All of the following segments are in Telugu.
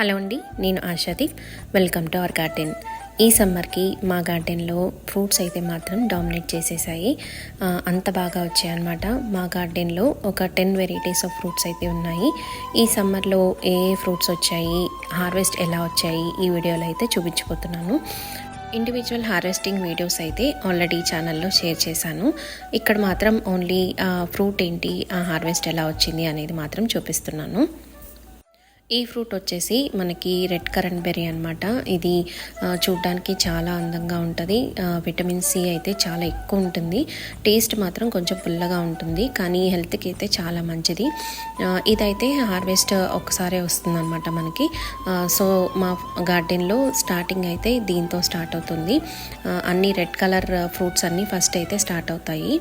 హలో అండి నేను Ashadeep welcome to our garden ఈ సమ్మర్కి మా గార్డెన్లో ఫ్రూట్స్ అయితే మాత్రం డామినేట్ చేసేసాయి. అంత బాగా వచ్చాయన్నమాట. మా గార్డెన్లో ఒక టెన్ వెరైటీస్ ఆఫ్ ఫ్రూట్స్ అయితే ఉన్నాయి. ఈ సమ్మర్లో ఏ ఏ ఫ్రూట్స్ వచ్చాయి హార్వెస్ట్ ఎలా వచ్చాయి ఈ వీడియోలో అయితే చూపించబోతున్నాను. ఇండివిజువల్ హార్వెస్టింగ్ వీడియోస్ అయితే ఆల్రెడీ ఛానల్లో షేర్ చేశాను. ఇక్కడ మాత్రం ఓన్లీ ఫ్రూట్ ఏంటి ఆ హార్వెస్ట్ ఎలా వచ్చింది అనేది మాత్రం చూపిస్తున్నాను. ఈ ఫ్రూట్ వచ్చేసి మనకి రెడ్ కరెంట్ బెర్రీ అనమాట ఇది చూడడానికి చూడ్డానికి చాలా అందంగా ఉంటుంది. విటమిన్ సి అయితే చాలా ఎక్కువ ఉంటుంది. టేస్ట్ మాత్రం కొంచెం పుల్లగా ఉంటుంది కానీ హెల్త్కి అయితే చాలా మంచిది. ఇదైతే హార్వెస్ట్ ఒకసారే వస్తుందన్నమాట మనకి. సో మా గార్డెన్లో స్టార్టింగ్ అయితే దీంతో స్టార్ట్ అవుతుంది. అన్ని రెడ్ కలర్ ఫ్రూట్స్ అన్నీ ఫస్ట్ అయితే స్టార్ట్ అవుతాయి.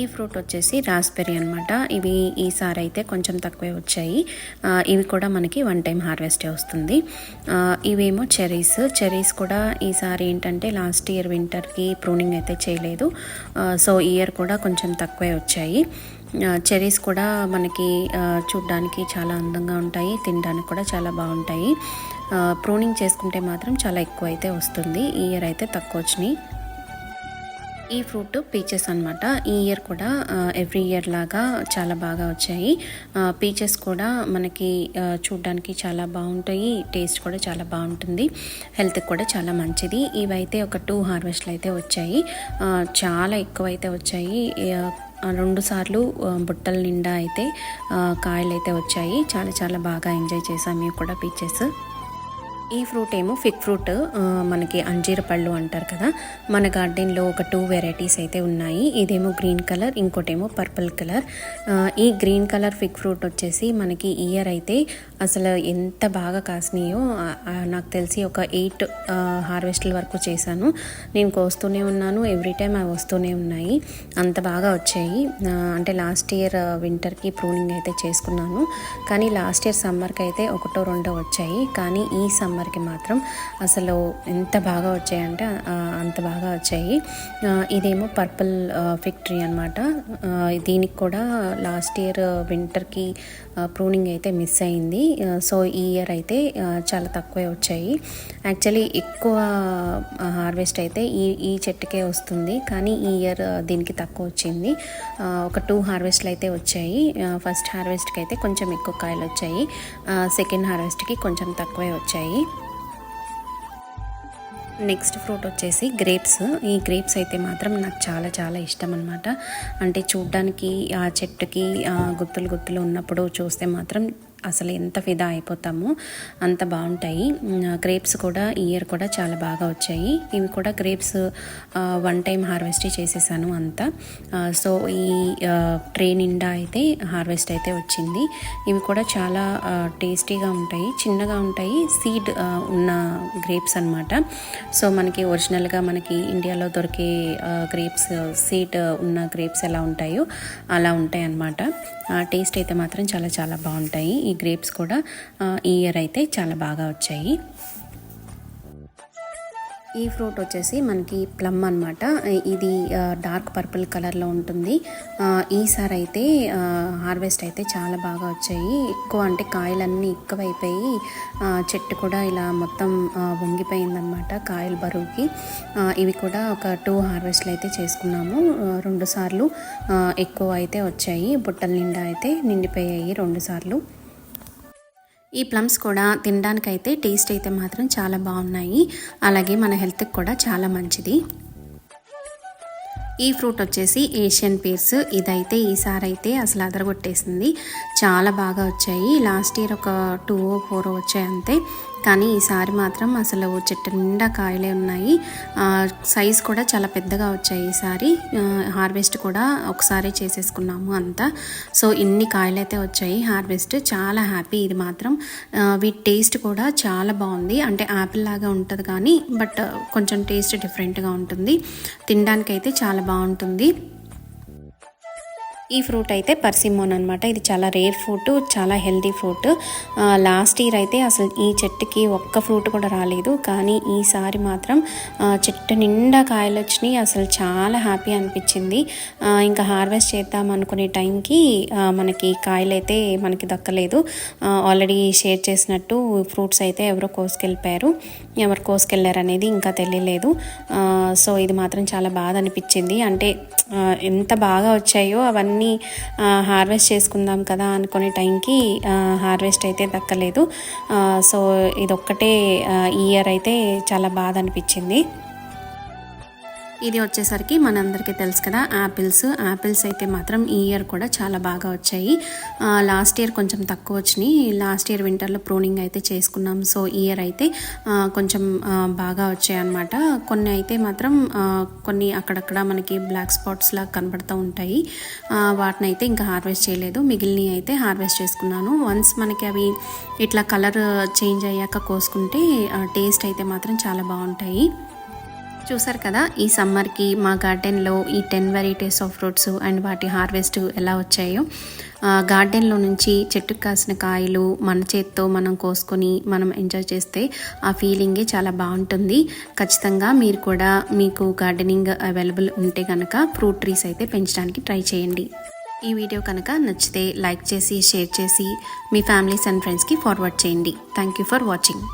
ఈ ఫ్రూట్ వచ్చేసి రాస్బెర్రీ అనమాట ఇవి ఈసారి అయితే కొంచెం తక్కువే వచ్చాయి. ఇవి కూడా మనకి వన్ టైం హార్వెస్టే వస్తుంది. ఇవేమో చెరీస్ చెరీస్ కూడా ఈసారి ఏంటంటే లాస్ట్ ఇయర్ వింటర్కి ప్రూనింగ్ అయితే చేయలేదు. సో ఈ ఇయర్ కూడా కొంచెం తక్కువే వచ్చాయి. చెరీస్ కూడా మనకి చూడ్డానికి చాలా అందంగా ఉంటాయి. తినడానికి కూడా చాలా బాగుంటాయి. ప్రూనింగ్ చేసుకుంటే మాత్రం చాలా ఎక్కువ అయితే వస్తుంది. ఈ ఇయర్ అయితే తక్కువ వచ్చినాయి. ఈ ఫ్రూట్ పీచెస్ అనమాట ఈ ఇయర్ కూడా ఎవ్రీ ఇయర్ లాగా చాలా బాగా వచ్చాయి. పీచెస్ కూడా మనకి చూడ్డానికి చాలా బాగుంటాయి. టేస్ట్ కూడా చాలా బాగుంటుంది. హెల్త్కి కూడా చాలా మంచిది. ఇవైతే ఒక టూ హార్వెస్ట్లు అయితే వచ్చాయి. చాలా ఎక్కువ అయితే వచ్చాయి రెండు సార్లు బుట్టల నిండా అయితే కాయలు అయితే వచ్చాయి. చాలా చాలా బాగా ఎంజాయ్ చేసాం మేము కూడా పీచెస్. ఈ ఫ్రూట్ ఏమో ఫిక్ ఫ్రూట్ మనకి అంజీర పళ్ళు అంటారు కదా. మన గార్డెన్లో ఒక టూ వెరైటీస్ అయితే ఉన్నాయి. ఇదేమో గ్రీన్ కలర్ ఇంకోటేమో పర్పుల్ కలర్. ఈ గ్రీన్ కలర్ ఫిక్ ఫ్రూట్ వచ్చేసి మనకి ఇయర్ అయితే అసలు ఎంత బాగా కాసినాయో నాకు తెలిసి ఒక ఎయిట్ హార్వెస్ట్ల వరకు చేశాను. నేను కోస్తూనే ఉన్నాను ఎవ్రీ టైం అవి వస్తూనే ఉన్నాయి. అంత బాగా వచ్చాయి. అంటే లాస్ట్ ఇయర్ వింటర్కి ప్రూనింగ్ అయితే చేసుకున్నాను. కానీ లాస్ట్ ఇయర్ సమ్మర్కి అయితే ఒకటో రెండో వచ్చాయి. కానీ ఈ సమ్మర్కి మాత్రం అసలు ఎంత బాగా వచ్చాయంటే అంత బాగా వచ్చాయి. ఇదేమో పర్పుల్ ఫిక్ ట్రీ అనమాట దీనికి కూడా లాస్ట్ ఇయర్ వింటర్కి ప్రూనింగ్ అయితే మిస్ అయింది. సో ఈ ఇయర్ అయితే చాలా తక్కువే వచ్చాయి. యాక్చువల్లీ ఎక్కువ హార్వెస్ట్ అయితే ఈ ఈ చెట్టుకే వస్తుంది. కానీ ఈ ఇయర్ దీనికి తక్కువ వచ్చింది. ఒక టూ హార్వెస్ట్లు అయితే వచ్చాయి. ఫస్ట్ హార్వెస్ట్కి అయితే కొంచెం ఎక్కువ కాయలు వచ్చాయి. సెకండ్ హార్వెస్ట్కి కొంచెం తక్కువే వచ్చాయి. నెక్స్ట్ ఫ్రూట్ వచ్చేసి గ్రేప్స్. ఈ గ్రేప్స్ అయితే మాత్రం నాకు చాలా చాలా ఇష్టం అనమాట అంటే చూడ్డానికి ఆ చెట్టుకి గుత్తులు గుత్తులు ఉన్నప్పుడు చూస్తే మాత్రం అసలు ఎంత ఫిదా అయిపోతామో అంత బాగుంటాయి. గ్రేప్స్ కూడా ఈ ఇయర్ కూడా చాలా బాగా వచ్చాయి. ఇవి కూడా గ్రేప్స్ వన్ టైం హార్వెస్ట్ చేసేసాను అంతా. సో ఈ ట్రే నిండా అయితే హార్వెస్ట్ అయితే వచ్చింది. ఇవి కూడా చాలా టేస్టీగా ఉంటాయి. చిన్నగా ఉంటాయి. సీడ్ ఉన్న గ్రేప్స్ అన్నమాట. సో మనకి ఒరిజినల్గా మనకి ఇండియాలో దొరికే గ్రేప్స్ సీడ్ ఉన్న గ్రేప్స్ ఎలా ఉంటాయో అలా ఉంటాయి అన్నమాట టేస్ట్ అయితే మాత్రం చాలా చాలా బాగుంటాయి. ఈ గ్రేప్స్ కూడా ఈ ఇయర్ అయితే చాలా బాగా వచ్చాయి. ఈ ఫ్రూట్ వచ్చేసి మనకి ప్లమ్ అనమాట ఇది డార్క్ పర్పుల్ కలర్లో ఉంటుంది. ఈసారి అయితే హార్వెస్ట్ అయితే చాలా బాగా వచ్చాయి. ఎక్కువ అంటే కాయలన్నీ ఎక్కువైపోయి అయిపోయి చెట్టు కూడా ఇలా మొత్తం వంగిపోయిందనమాట కాయల బరువుకి. ఇవి కూడా ఒక టూ హార్వెస్ట్లు అయితే చేసుకున్నాము. రెండు సార్లు ఎక్కువ అయితే వచ్చాయి. బుట్టల నిండా అయితే నిండిపోయాయి రెండు సార్లు. ఈ ప్లమ్స్ కూడా తినడానికైతే టేస్ట్ అయితే మాత్రం చాలా బాగున్నాయి. అలాగే మన హెల్త్కి కూడా చాలా మంచిది. ఈ ఫ్రూట్ వచ్చేసి ఏషియన్ పీర్స్. ఇదైతే ఈసారి అయితే అసలు అదరగొట్టేసింది. చాలా బాగా వచ్చాయి. లాస్ట్ ఇయర్ ఒక టూ ఫోర్ వచ్చాయి అంతే కానీ ఈసారి మాత్రం అసలు చెట్టు నిండా కాయలే ఉన్నాయి. సైజ్ కూడా చాలా పెద్దగా వచ్చాయి ఈసారి. హార్వెస్ట్ కూడా ఒకసారి చేసేసుకున్నాము అంతా. సో ఇన్ని కాయలు అయితే వచ్చాయి. హార్వెస్ట్ చాలా హ్యాపీ ఇది మాత్రం. వీటి టేస్ట్ కూడా చాలా బాగుంది. అంటే యాపిల్ లాగా ఉంటుంది కానీ బట్ కొంచెం టేస్ట్ డిఫరెంట్గా ఉంటుంది. తినడానికి అయితే చాలా బాగుంటుంది. ఈ ఫ్రూట్ అయితే పర్సిమోన్ అనమాట ఇది చాలా రేర్ ఫ్రూట్ చాలా హెల్దీ ఫ్రూట్. లాస్ట్ ఇయర్ అయితే అసలు ఈ చెట్టుకి ఒక్క ఫ్రూట్ కూడా రాలేదు. కానీ ఈసారి మాత్రం చెట్టు నిండా కాయలు వచ్చినాయి. అసలు చాలా హ్యాపీ అనిపించింది. ఇంకా హార్వెస్ట్ చేద్దాం అనుకునే టైంకి మనకి కాయలు అయితే మనకి దక్కలేదు. ఆల్రెడీ షేర్ చేసినట్టు ఫ్రూట్స్ అయితే ఎవరో కోసుకెళ్ళిపోయారు. ఎవరు కోసుకెళ్ళారు అనేది ఇంకా తెలియలేదు. సో ఇది మాత్రం చాలా బాధ అనిపించింది. అంటే ఎంత బాగా వచ్చాయో అవన్నీ ఆ, హార్వెస్ట్ చేసుకుందాం కదా అనుకునే టైంకి హార్వెస్ట్ అయితే దక్కలేదు. సో ఇదొక్కటే ఇయర్ అయితే చాలా బాధ అనిపించింది. ఇది వచ్చేసరికి మనందరికీ తెలుసు కదా యాపిల్స్ యాపిల్స్ అయితే మాత్రం ఈ ఇయర్ కూడా చాలా బాగా వచ్చాయి. లాస్ట్ ఇయర్ కొంచెం తక్కువ వచ్చినాయి. లాస్ట్ ఇయర్ వింటర్లో ప్రూనింగ్ అయితే చేసుకున్నాం. సో ఇయర్ అయితే కొంచెం బాగా వచ్చాయి అన్నమాట. కొన్ని అయితే మాత్రం కొన్ని అక్కడక్కడ మనకి బ్లాక్ స్పాట్స్ లా కనబడుతూ ఉంటాయి. వాటిని అయితే ఇంకా హార్వెస్ట్ చేయలేదు. మిగిలినవి అయితే హార్వెస్ట్ చేసుకున్నాను. వన్స్ మనకి అవి ఇట్లా కలర్ చేంజ్ అయ్యాక కోసుకుంటే టేస్ట్ అయితే మాత్రం చాలా బాగుంటాయి. చూసారు కదా ఈ సమ్మర్కి మా గార్డెన్లో ఈ ten varieties of fruits and వాటి హార్వెస్ట్ ఎలా వచ్చాయో గార్డెన్లో నుంచి చెట్టుకు కాసిన కాయలు మన చేత్తో మనం కోసుకొని మనం ఎంజాయ్ చేస్తే ఆ ఫీలింగే చాలా బాగుంటుంది. ఖచ్చితంగా మీరు కూడా మీకు గార్డెనింగ్ అవైలబుల్ ఉంటే కనుక ఫ్రూట్ ట్రీస్ అయితే పెంచడానికి ట్రై చేయండి. ఈ వీడియో కనుక నచ్చితే లైక్ చేసి షేర్ చేసి మీ ఫ్యామిలీస్ అండ్ ఫ్రెండ్స్కి ఫార్వర్డ్ చేయండి. Thank you for watching.